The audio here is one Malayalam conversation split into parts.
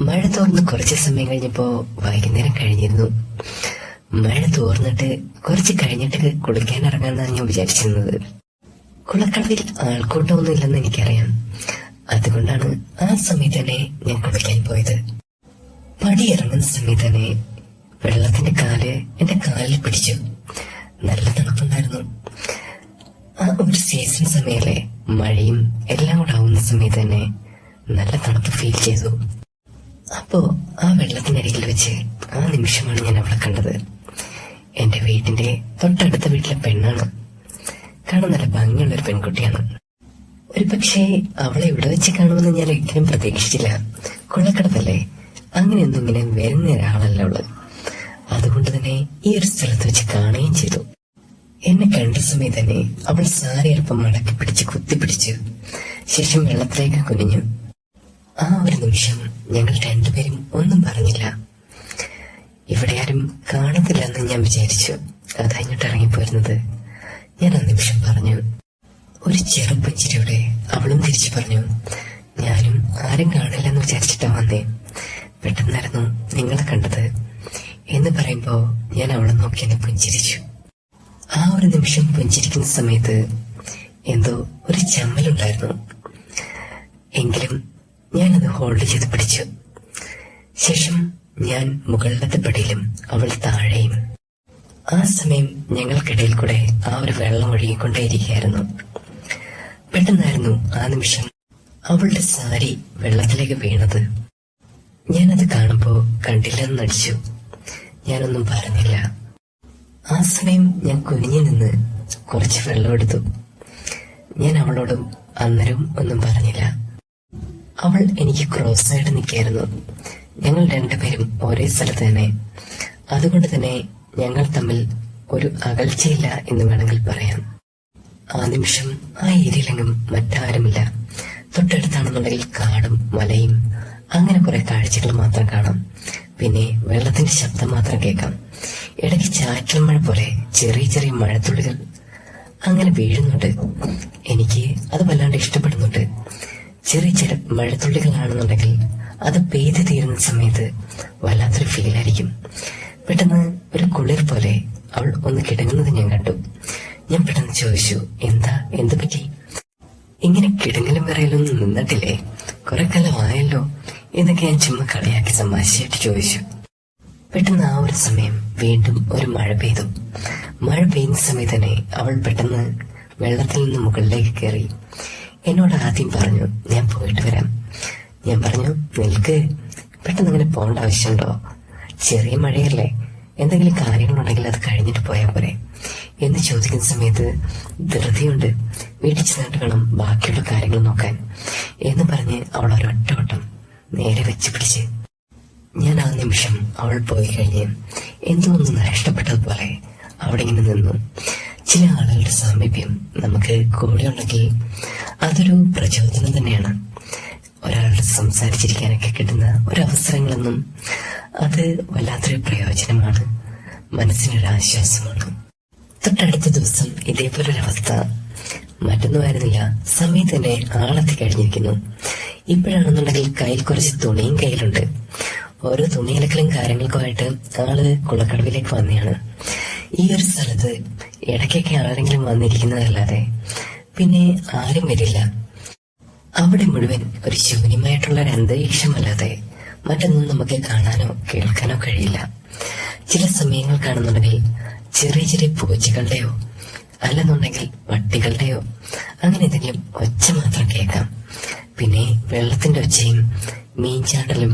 മഴ തോർന്ന് കുറച്ച് സമയം കഴിഞ്ഞപ്പോ വൈകുന്നേരം കഴിഞ്ഞിരുന്നു. മഴ തോർന്നിട്ട് കുറച്ച് കഴിഞ്ഞിട്ട് കുളിക്കാൻ ഇറങ്ങാന്നാണ് ഞാൻ വിചാരിച്ചിരുന്നത്. കുളക്കടവിൽ ആൾക്കൂട്ടമൊന്നും ഇല്ലെന്ന് എനിക്കറിയാം. അതുകൊണ്ടാണ് ആ സമയത്ത് തന്നെ ഞാൻ കുളിക്കാൻ പോയത്. പടി ഇറങ്ങുന്ന സമയത്ത് തന്നെ വെള്ളത്തിന്റെ കാൽ എന്റെ കാലിൽ പിടിച്ചു. നല്ല തണുപ്പുണ്ടായിരുന്നു. ആ ഒരു സീസൺ സമയല്ലേ മഴയും എല്ലാം കൂടെ ആവുന്ന സമയത്ത് തന്നെ നല്ല തണുപ്പ് ഫീൽ ചെയ്തു. അപ്പോ ആ വെള്ളത്തിനരികിൽ വെച്ച് ആ നിമിഷമാണ് ഞാൻ അവളെ കണ്ടത്. എന്റെ വീട്ടിന്റെ തൊട്ടടുത്ത വീട്ടിലെ പെണ്ണാണ്. കാണാൻ നല്ല ഭംഗിയുള്ള ഒരു പെൺകുട്ടിയാണ്. ഒരു പക്ഷേ അവളെ ഇവിടെ വെച്ച് കാണുമെന്ന് ഞാൻ ഒരിക്കലും പ്രതീക്ഷിച്ചില്ല. കുളക്കടത്തല്ലേ അങ്ങനെയൊന്നും ഇങ്ങനെ വരുന്ന ഒരാളല്ല അവൾ. അതുകൊണ്ട് തന്നെ ഈ ഒരു സ്ഥലത്ത് വെച്ച് കാണുകയും ചെയ്തു. എന്നെ കണ്ട സമയത്ത് തന്നെ അവൾ സാരി അല്പം മടക്കി പിടിച്ച് കുത്തിപ്പിടിച്ചു ശേഷം വെള്ളത്തിലേക്ക് കുനിഞ്ഞു. ആ ഒരു നിമിഷം ഞങ്ങൾ രണ്ടുപേരും ഒന്നും പറഞ്ഞില്ല. ഇവിടെ ആരും കാണത്തില്ലെന്ന് ഞാൻ വിചാരിച്ചു. അതാ ഇങ്ങോട്ട് ഇറങ്ങിപ്പോരുന്നത് ഞാൻ ആ നിമിഷം പറഞ്ഞു ഒരു ചെറുപ്പച്ചിരിയുടെ അവളും തിരിച്ചു പറഞ്ഞു ഞാനും ആരും കാണില്ലെന്ന് വിചാരിച്ചിട്ടാ വന്നേ. പെട്ടെന്നായിരുന്നു നിങ്ങളെ കണ്ടത്. എന്ന് പറയുമ്പോ ഞാൻ അവളെ നോക്കി എന്നെ പുഞ്ചിരിച്ചു. ആ ഒരു നിമിഷം പുഞ്ചിരിക്കുന്ന സമയത്ത് എന്തോ ഒരു ചമ്മലുണ്ടായിരുന്നു. എങ്കിലും ഞാനത് ഹോൾഡ് ചെയ്ത് പിടിച്ചു ശേഷം ഞാൻ മുകളിലത്തെ പടിയിലും അവൾ താഴെയും. ആ സമയം ഞങ്ങൾക്കിടയിൽ കൂടെ ആ ഒരു വെള്ളം ഒഴുകിക്കൊണ്ടേയിരിക്കുകയായിരുന്നു. പെട്ടെന്നായിരുന്നു ആ നിമിഷം അവളുടെ സാരി വെള്ളത്തിലേക്ക് വീണത്. ഞാനത് കാണുമ്പോ കണ്ടില്ലെന്ന് നടിച്ചു. ഞാനൊന്നും പറഞ്ഞില്ല. ആ സമയം ഞാൻ കുനിഞ്ഞു നിന്ന് കുറച്ച് വെള്ളം എടുത്തു. ഞാൻ അവളോടും അന്നേരം ഒന്നും പറഞ്ഞില്ല. അവൾ എനിക്ക് ക്രോസ് ആയിട്ട് നിൽക്കായിരുന്നു ഞങ്ങൾ രണ്ടുപേരും ഒരേ സ്ഥലത്ത് തന്നെ. അതുകൊണ്ട് തന്നെ ഞങ്ങൾ തമ്മിൽ ഒരു അകൽച്ചയില്ല എന്ന് വേണമെങ്കിൽ പറയാം. ആ നിമിഷം ആ ഏരിയയിലെങ്ങും മറ്റാരുമില്ല. തൊട്ടടുത്താണെന്നുണ്ടെങ്കിൽ കാടും മലയും. അങ്ങനെ കുറെ കാഴ്ചകൾ മാത്രം കാണാം. പിന്നെ വെള്ളത്തിന്റെ ശബ്ദം മാത്രം കേൾക്കാം. ഇടയ്ക്ക് ചാറ്റൽ മഴ പോലെ ചെറിയ ചെറിയ മഴത്തുള്ളികൾ. അങ്ങനെ വീഴുന്നുണ്ട്. എനിക്ക് അത് വല്ലാണ്ട് ഇഷ്ടപ്പെടുന്നുണ്ട്. ചെറിയ ചെറിയ മഴത്തുള്ളികളാണെന്നുണ്ടെങ്കിൽ അത് പെയ്ത് തീരുന്ന സമയത്ത് വല്ലാത്തൊരു ഫീലായിരിക്കും പെട്ടെന്ന് ഒരു കുളിർ പോലെ അവൾ ഒന്ന് കിടങ്ങുന്നത് ഞാൻ കണ്ടു. ഞാൻ പെട്ടെന്ന് ചോദിച്ചു എന്താ? എന്ത് പറ്റി? ഇങ്ങനെ കിടങ്ങലും വിറയലൊന്നും നിന്നിട്ടില്ലേ? കുറെ കാലമായല്ലോ. എന്നൊക്കെ ഞാൻ ചുമ്മാ കളിയാക്കി തമാശയായിട്ട് ചോദിച്ചു. പെട്ടെന്ന് ആ ഒരു സമയം വീണ്ടും ഒരു മഴ പെയ്തു. മഴ പെയ്യുന്ന സമയത്ത് തന്നെ അവൾ പെട്ടെന്ന് വെള്ളത്തിൽ നിന്ന് മുകളിലേക്ക് കയറി. എന്നോട് ആദ്യം പറഞ്ഞു ഞാൻ പോയിട്ട് വരാം. ഞാൻ പറഞ്ഞു നിനക്ക് പെട്ടെന്ന് അങ്ങനെ പോകേണ്ട ആവശ്യമുണ്ടോ? ചെറിയ മഴയല്ലേ. എന്തെങ്കിലും കാര്യങ്ങളുണ്ടെങ്കിൽ അത് കഴിഞ്ഞിട്ട് പോയാൽ പോരെ. എന്ന് ചോദിക്കുന്ന സമയത്ത് ധൃതിയുണ്ട്. വീട്ടിൽ ചെന്നിട്ട് വേണം ബാക്കിയുള്ള കാര്യങ്ങൾ നോക്കാൻ. എന്ന് പറഞ്ഞ് അവൾ ഒരൊറ്റ വട്ടം നേരെ വെച്ച് പിടിച്ച് ഞാൻ ആ നിമിഷം അവൾ പോയി കഴിഞ്ഞ് എന്തോ ഒന്ന് നഷ്ടപ്പെട്ടതുപോലെ അവിടെ ഇങ്ങനെ നിന്നു. ചില ആളുകളുടെ സാമീപ്യം നമുക്ക് കൂടെ ഉണ്ടെങ്കിൽ അതൊരു പ്രചോദനം തന്നെയാണ്. ഒരാളോട് സംസാരിച്ചിരിക്കാനൊക്കെ കിട്ടുന്ന ഒരവസരങ്ങളൊന്നും അത് വല്ലാത്തൊരു പ്രയോജനമാണ്. മനസ്സിനൊരു ആശ്വാസമാണ്. തൊട്ടടുത്ത ദിവസം ഇതേപോലൊരവസ്ഥ മറ്റൊന്നുമായിരുന്നില്ല സമയം തന്നെ ആളെത്തി കഴിഞ്ഞിരിക്കുന്നു. ഇപ്പോഴാണെന്നുണ്ടെങ്കിൽ കയ്യിൽ കുറച്ച് തുണിയും കയ്യിലുണ്ട്. ഓരോ തുണി അലക്കലും കാര്യങ്ങൾക്കുമായിട്ട് ആൾ കുളക്കടവിലേക്ക് വന്നെയാണ് ഈ ഒരു സ്ഥലത്ത് ഇടയ്ക്കൊക്കെ ആരെങ്കിലും വന്നിരിക്കുന്നതല്ലാതെ പിന്നെ ആരും വരില്ല. അവിടെ മുഴുവൻ ഒരു ശൂന്യമായിട്ടുള്ള ഒരു അന്തരീക്ഷമല്ലാതെ മറ്റൊന്നും നമുക്ക് കാണാനോ കേൾക്കാനോ കഴിയില്ല. ചില സമയങ്ങൾ കാണുന്നുണ്ടെങ്കിൽ ചെറിയ ചെറിയ പൂച്ചകളുടെയോ അല്ലെന്നുണ്ടെങ്കിൽ വട്ടികളുടെയോ അങ്ങനെ എന്തെങ്കിലും ഒച്ച മാത്രം കേൾക്കാം. പിന്നെ വെള്ളത്തിന്റെ ഒച്ചയും മീൻചാടലും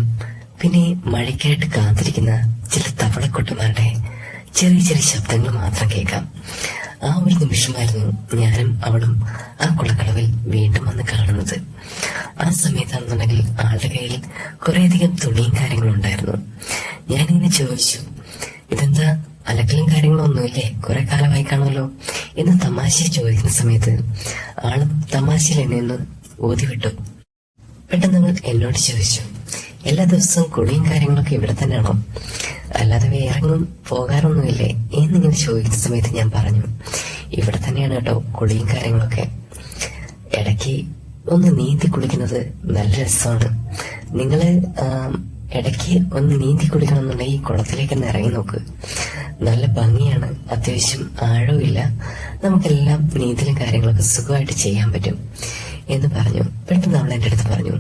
പിന്നെ മഴയ്ക്കായിട്ട് കാത്തിരിക്കുന്ന ചില തവളക്കൊട്ടുമാരുടെ ചെറിയ ചെറിയ ശബ്ദങ്ങൾ മാത്രം കേൾക്കാം. ആ ഒരു നിമിഷമായിരുന്നു ഞാനും അവളും ആ കുളക്കളവിൽ വീണ്ടും വന്ന് കാണുന്നത് ആ സമയത്താണെന്നുണ്ടെങ്കിൽ ആളുടെ കയ്യിൽ കുറേയധികം തുണിയും കാര്യങ്ങളും ഉണ്ടായിരുന്നു. ഞാനിങ്ങനെ ചോദിച്ചു ഇതെന്താ? അലക്കലും കാര്യങ്ങളും ഒന്നുമില്ലേ? കുറെ കാലമായി കാണുമല്ലോ? എന്ന് തമാശ ചോദിക്കുന്ന സമയത്ത് ആൾ തമാശയിൽ എന്നെ ഒന്ന് ഓതിവിട്ടു പെട്ടെന്ന് എന്നോട് ചോദിച്ചു എല്ലാ ദിവസവും കുളിയും കാര്യങ്ങളൊക്കെ ഇവിടെ തന്നെയാണോ? അല്ലാതെ വേറെങ്ങും പോകാറൊന്നുമില്ലേ? എന്നിങ്ങനെ ചോദിച്ച സമയത്ത് ഞാൻ പറഞ്ഞു ഇവിടെ തന്നെയാണ് കേട്ടോ കുളിയും കാര്യങ്ങളൊക്കെ. ഇടയ്ക്ക് ഒന്ന് നീന്തി കുളിക്കുന്നത് നല്ല രസമാണ്. നിങ്ങൾ ഇടയ്ക്ക് ഒന്ന് നീന്തി കുളിക്കണം എന്നുണ്ടെങ്കിൽ കുളത്തിലേക്ക് ഒന്ന് ഇറങ്ങി നോക്ക്. നല്ല ഭംഗിയാണ് അത്യാവശ്യം ആഴവുമില്ല നമുക്കെല്ലാം നീന്തലും കാര്യങ്ങളൊക്കെ സുഖമായിട്ട് ചെയ്യാൻ പറ്റും. എന്ന് പറഞ്ഞു. പെട്ടെന്ന് അവൾ എന്റെ അടുത്ത് പറഞ്ഞു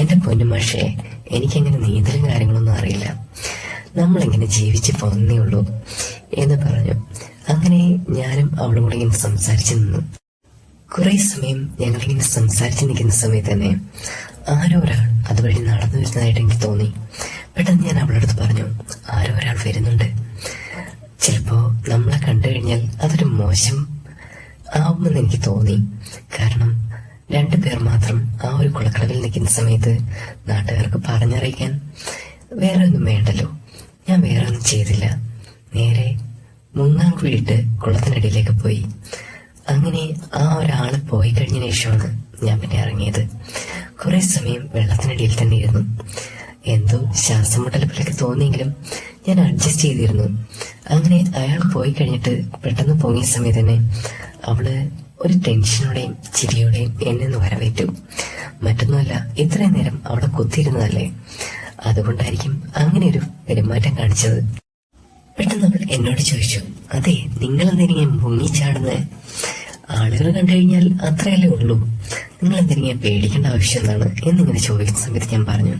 എന്റെ പൊന്നുമാഷേ എനിക്കങ്ങനെ നീന്തലും കാര്യങ്ങളൊന്നും അറിയില്ല. നമ്മളിങ്ങനെ ജീവിച്ച് പോകുന്നേ ഉള്ളൂ എന്ന് പറഞ്ഞു. അങ്ങനെ ഞാനും അവളും കൂടെ ഇങ്ങനെ സംസാരിച്ചു നിന്നു. കുറെ സമയം ഞങ്ങളിങ്ങനെ സംസാരിച്ച് നിൽക്കുന്ന സമയത്ത് തന്നെ ആരോ ഒരാൾ അതുവഴി നടന്നു വരുന്നതായിട്ട് എനിക്ക് തോന്നി. പെട്ടെന്ന് ഞാൻ അവളുടെ അടുത്ത് പറഞ്ഞു ആരോ ഒരാൾ വരുന്നുണ്ട്. ചിലപ്പോ നമ്മളെ കണ്ടു കഴിഞ്ഞാൽ അതൊരു മോശം ആവുമെന്ന് എനിക്ക് തോന്നി. കാരണം രണ്ടു പേർ മാത്രം ആ ഒരു കുളക്കടവിൽ നിൽക്കുന്ന സമയത്ത് നാട്ടുകാർക്ക് പറഞ്ഞറിയിക്കാൻ വേറെ ഒന്നും വേണ്ടല്ലോ. ഞാൻ വേറെ ഒന്നും ചെയ്തില്ല. നേരെ മുങ്ങാൻ കുഴിയിട്ട് കുളത്തിനടിയിലേക്ക് പോയി. അങ്ങനെ ആ ഒരാൾ പോയി കഴിഞ്ഞ ശേഷമാണ് ഞാൻ പിന്നെ ഇറങ്ങിയത്. കുറെ സമയം വെള്ളത്തിനടിയിൽ തന്നെ ഇരുന്നു. എന്തോ ശ്വാസം മുട്ടൽ പോലെയൊക്കെ തോന്നിയെങ്കിലും ഞാൻ അഡ്ജസ്റ്റ് ചെയ്തിരുന്നു. അങ്ങനെ അയാൾ പോയി കഴിഞ്ഞിട്ട് പെട്ടെന്ന് പൊങ്ങിയ സമയത്ത് തന്നെ അവൾ ഒരു ടെൻഷനോടെയും ചിരിയോടെയും എന്നെ വരവേറ്റു. മറ്റൊന്നുമല്ല ഇത്രയും നേരം അവിടെ കുത്തിയിരുന്നതല്ലേ? അതുകൊണ്ടായിരിക്കും അങ്ങനെ ഒരു പെരുമാറ്റം കാണിച്ചത്. പെട്ടെന്ന് അവൾ എന്നോട് ചോദിച്ചു അതെ നിങ്ങൾ എന്തിനാ മുങ്ങിച്ചാടുന്നത് ആളുകൾ കണ്ടു കഴിഞ്ഞാൽ അത്രയല്ലേ ഉള്ളൂ. നിങ്ങൾ എന്തിനാ പേടിക്കേണ്ട ആവശ്യം എന്താണ്? എന്നിങ്ങനെ ചോദിക്കുന്ന സമയത്ത് ഞാൻ പറഞ്ഞു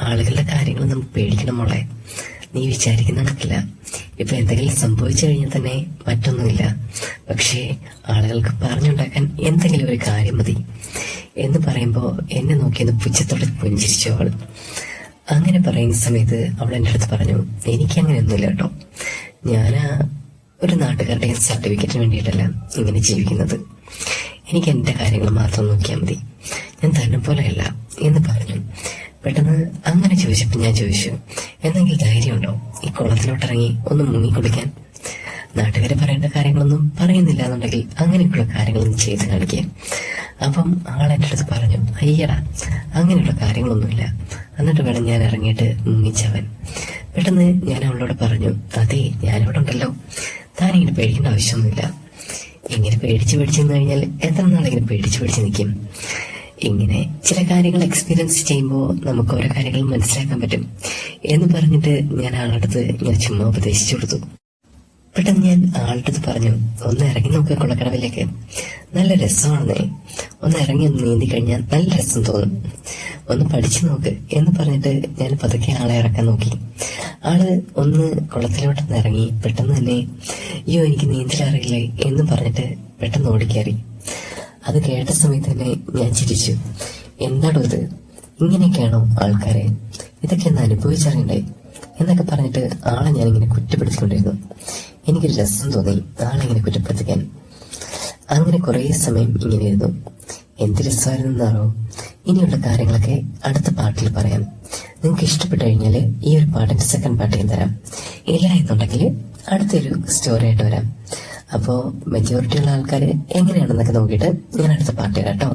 ആളുകളുടെ കാര്യങ്ങൾ നമുക്ക് പേടിക്കണം മോളെ. നീ വിചാരിക്കുന്ന കണക്കില്ല. ഇപ്പൊ എന്തെങ്കിലും സംഭവിച്ചു കഴിഞ്ഞാൽ തന്നെ മറ്റൊന്നുമില്ല. പക്ഷേ ആളുകൾക്ക് പറഞ്ഞുണ്ടാക്കാൻ എന്തെങ്കിലും ഒരു കാര്യം മതി. എന്ന് പറയുമ്പോൾ എന്നെ നോക്കിയത് പുച്ഛത്തോടെ പുഞ്ചിരിച്ചു അവൾ. അങ്ങനെ പറയുന്ന സമയത്ത് അവൾ എന്റെ അടുത്ത് പറഞ്ഞു എനിക്ക് അങ്ങനെയൊന്നുമില്ല കേട്ടോ. ഞാൻ ഒരു നാട്ടുകാരുടെ സർട്ടിഫിക്കറ്റിന് വേണ്ടിയിട്ടല്ല ഇങ്ങനെ ജീവിക്കുന്നത്. എനിക്ക് എന്റെ കാര്യങ്ങൾ മാത്രം നോക്കിയാൽ മതി. ഞാൻ തന്നെ പോലെയല്ല എന്ന് പറഞ്ഞു. പെട്ടെന്ന് അങ്ങനെ ചോദിച്ചപ്പോൾ ഞാൻ ചോദിച്ചു എന്നെങ്കിൽ ധൈര്യമുണ്ടോ ഈ കുളത്തിലോട്ടിറങ്ങി ഒന്ന് മുങ്ങി കുളിക്കാൻ? നാട്ടുകാർ പറയേണ്ട കാര്യങ്ങളൊന്നും പറയുന്നില്ല എന്നുണ്ടെങ്കിൽ അങ്ങനെയുള്ള കാര്യങ്ങളൊന്നും ചെയ്ത് കാണിക്കുക. അപ്പം ആൾ എന്റെ അടുത്ത് പറഞ്ഞു അയ്യടാ അങ്ങനെയുള്ള കാര്യങ്ങളൊന്നുമില്ല. എന്നിട്ട് വേണം ഞാൻ ഇറങ്ങിയിട്ട് മുങ്ങിച്ചവൻ. പെട്ടെന്ന് ഞാൻ അവളോട് പറഞ്ഞു അതെ ഞാനിവിടെ ഉണ്ടല്ലോ. താനിങ്ങനെ പേടിക്കേണ്ട ആവശ്യമൊന്നുമില്ല. ഇങ്ങനെ പേടിച്ച് പേടിച്ച് നിന്ന് കഴിഞ്ഞാൽ എത്ര നാളിങ്ങനെ പേടിച്ച് പേടിച്ച് നിൽക്കും? ഇങ്ങനെ ചില കാര്യങ്ങൾ എക്സ്പീരിയൻസ് ചെയ്യുമ്പോൾ നമുക്ക് ഓരോ കാര്യങ്ങൾ മനസ്സിലാക്കാൻ പറ്റും. എന്ന് പറഞ്ഞിട്ട് ഞാൻ ആളുടെ അടുത്ത് ഞാൻ ചുമ്മാ ഉപദേശിച്ചു കൊടുത്തു. പെട്ടെന്ന് ഞാൻ ആളുടെ അടുത്ത് പറഞ്ഞു ഒന്ന് ഇറങ്ങി നോക്കുക കുളക്കടവിലേക്ക് നല്ല രസമാണെന്നേ. ഒന്ന് ഇറങ്ങി ഒന്ന് നീന്തി കഴിഞ്ഞാൽ നല്ല രസം തോന്നും. ഒന്ന് പഠിച്ചു നോക്ക്. എന്ന് പറഞ്ഞിട്ട് ഞാൻ പതുക്കെ ആളെ ഇറക്കാൻ നോക്കി. ആൾ ഒന്ന് കുളത്തിലോട്ടൊന്ന് ഇറങ്ങി പെട്ടെന്ന് തന്നെ അയ്യോ എനിക്ക് നീന്തലറിയില്ലേ? എന്ന് പറഞ്ഞിട്ട് പെട്ടെന്ന് ഓടിക്കയറി അത് കേട്ട സമയത്ത് തന്നെ ഞാൻ ചിരിച്ചു. എന്താണോ ഇത് ഇങ്ങനെയൊക്കെയാണോ ആൾക്കാരെ? ഇതൊക്കെ ഒന്ന് അനുഭവിച്ചറിയണ്ടേ? എന്നൊക്കെ പറഞ്ഞിട്ട് ആളെ ഇങ്ങനെ കുറ്റപ്പെടുത്തിക്കൊണ്ടിരുന്നു. എനിക്കൊരു രസം തോന്നി ആളെ ഇങ്ങനെ കുറ്റപ്പെടുത്തിക്കാൻ. അങ്ങനെ കുറേ സമയം ഇങ്ങനെ ഇരുന്നു. എന്ത് രസമായിരുന്നാണോ? ഇനിയുള്ള കാര്യങ്ങളൊക്കെ അടുത്ത പാട്ടിൽ പറയാം. നിങ്ങൾക്ക് ഇഷ്ടപ്പെട്ടു കഴിഞ്ഞാൽ ഈ ഒരു പാട്ടിന്റെ സെക്കൻഡ് പാട്ട് ഞാൻ തരാം. ഇല്ല എന്നുണ്ടെങ്കിൽ അടുത്തൊരു സ്റ്റോറി ആയിട്ട് വരാം. അപ്പോ മെജോറിറ്റി ഉള്ള ആൾക്കാർ എങ്ങനെയാണെന്നൊക്കെ നോക്കിയിട്ട് ഞാൻ അടുത്ത പാട്ട് കേട്ടോ.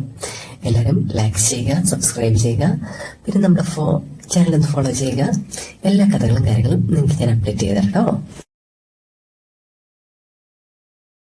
എല്ലാവരും ലൈക്ക് ചെയ്യുക സബ്സ്ക്രൈബ് ചെയ്യുക. പിന്നെ നമ്മുടെ ഫോ ചാനൽ ഒന്ന് ഫോളോ ചെയ്യുക. എല്ലാ കഥകളും കാര്യങ്ങളും നിങ്ങൾക്ക് ഞാൻ അപ്ഡേറ്റ് ചെയ്ത് തരാം കേട്ടോ.